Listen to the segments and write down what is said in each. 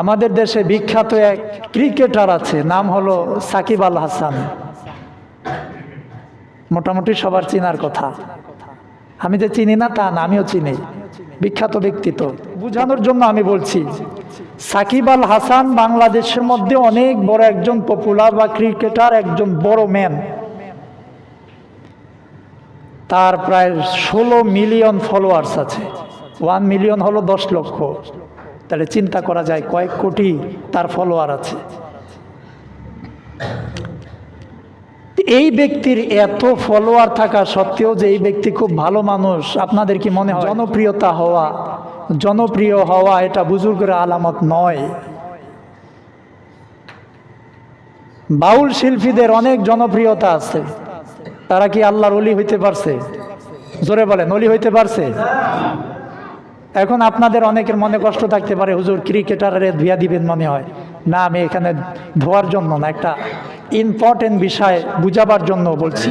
আমাদের দেশে বিখ্যাত এক ক্রিকেটার আছে, নাম হলো সাকিব আল হাসান। মোটামুটি সবার চিনার কথা। আমি যে চিনি না, তা না, আমিও চিনি। বিখ্যাত ব্যক্তিত্ব বোঝানোর জন্য আমি বলছি, সাকিব আল হাসান বাংলাদেশের মধ্যে অনেক বড় একজন পপুলার বা ক্রিকেটার একজন বড় ম্যান তার প্রায় ষোলো মিলিয়ন ফলোয়ার্স আছে। ওয়ান মিলিয়ন হলো দশ লক্ষ। তাহলে চিন্তা করা যায় কয়েক কোটি তার ফলোয়ার আছে। এই ব্যক্তির এত ফলোয়ার থাকা সত্ত্বেও যে এই ব্যক্তি খুব ভালো মানুষ, আপনাদের কি মনে হয়? জনপ্রিয়তা হওয়া, জনপ্রিয় হওয়া এটা বুজুর্গের আলামত নয়। বাউল শিল্পীদের অনেক জনপ্রিয়তা আছে। তারা কি আল্লাহর অলি হইতে পারছে? জোরে বলেন অলি হইতে পারছে? এখন আপনাদের অনেকের মনে কষ্ট থাকতে পারে, হুজুর, ক্রিকেটারের ধুয়া দিবেন মনে হয়। না, আমি এখানে ধোয়ার জন্য না, একটা ইম্পর্টেন্ট বিষয় বুঝাবার জন্য বলছি।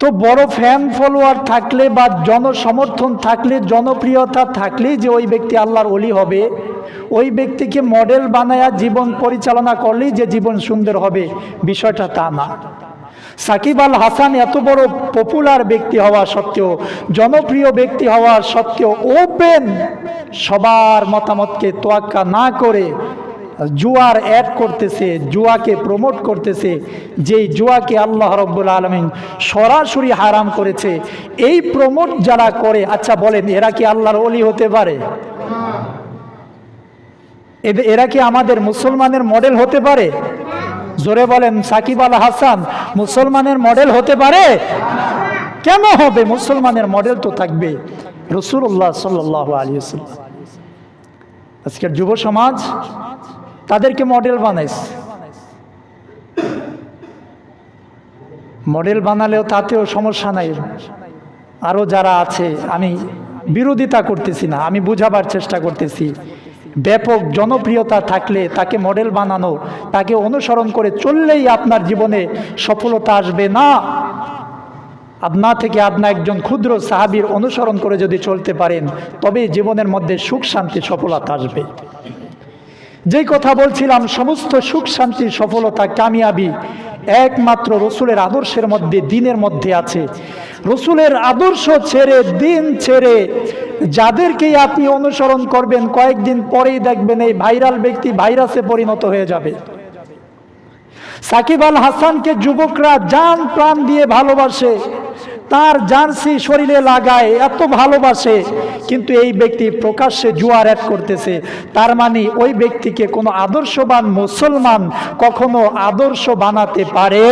তো বড় ফ্যান ফলোয়ার থাকলে বা জনসমর্থন থাকলে, জনপ্রিয়তা থাকলে যে ওই ব্যক্তি আল্লাহর অলি হবে, ওই ব্যক্তিকে মডেল বানায়া জীবন পরিচালনা করলেই যে জীবন সুন্দর হবে, বিষয়টা তা না। সাকিব আল হাসান এত বড় পপুলার ব্যক্তি হওয়া সত্ত্বেও, জনপ্রিয় ব্যক্তি হওয়া সত্ত্বেও ওপেন সবার মতামতকে তোয়াক্কা না করে জুয়ার অ্যাড করতেছে, জুয়াকে প্রমোট করতেছে, যেই জুয়াকে আল্লাহ রব্বুল আলমিন সরাসরি হারাম করেছে। এই প্রমোট যারা করে আচ্ছা বলেন, এরা কি আল্লাহর অলি হতে পারে? এরা কি আমাদের মুসলমানের মডেল হতে পারে? জোরে বলেন, সাকিব আল হাসান, মুসলমানের মডেল হতে পারে? কেন হবে? মুসলমানের মডেল তো থাকবে। রসুল্লাহ সাল্লাহ আলিয়াল্লাম আজকের যুব সমাজ, তাদেরকে মডেল বানাইছে। মডেল বানালেও তাতেও সমস্যা নাই। আরও যারা আছে, আমি বিরোধিতা করতেছি না, আমি বুঝাবার চেষ্টা করতেছি। ব্যাপক জনপ্রিয়তা থাকলে তাকে মডেল বানানো, তাকে অনুসরণ করে চললেই আপনার জীবনে সফলতা আসবে না। আপনা থেকে আপনা একজন ক্ষুদ্র সাহাবির অনুসরণ করে যদি চলতে পারেন, তবে জীবনের মধ্যে সুখ, শান্তি, সফলতা আসবে। যেই কথা বলছিলাম, সমস্ত সুখ, শান্তি, সফলতা, কামিয়াবি একমাত্র রসুলের আদর্শের মধ্যে, দিনের মধ্যে আছে। রসুলের আদর্শ ছেড়ে, দিন ছেড়ে যাদেরকেই আপনি অনুসরণ করবেন, কয়েকদিন পরেই দেখবেন এই ভাইরাল ব্যক্তি ভাইরাসে পরিণত হয়ে যাবে। সাকিব আল হাসানকে যুবকরা জান প্রাণ দিয়ে ভালোবাসে, তার জার্সি শরীরে লাগায়, এত ভালোবাসে, কিন্তু এই ব্যক্তি প্রকাশ্যে জুয়ার অ্যাড করতেছে। তার মানে ওই ব্যক্তিকে কোনো আদর্শবান মুসলমান কখনো আদর্শ বানাতে পারে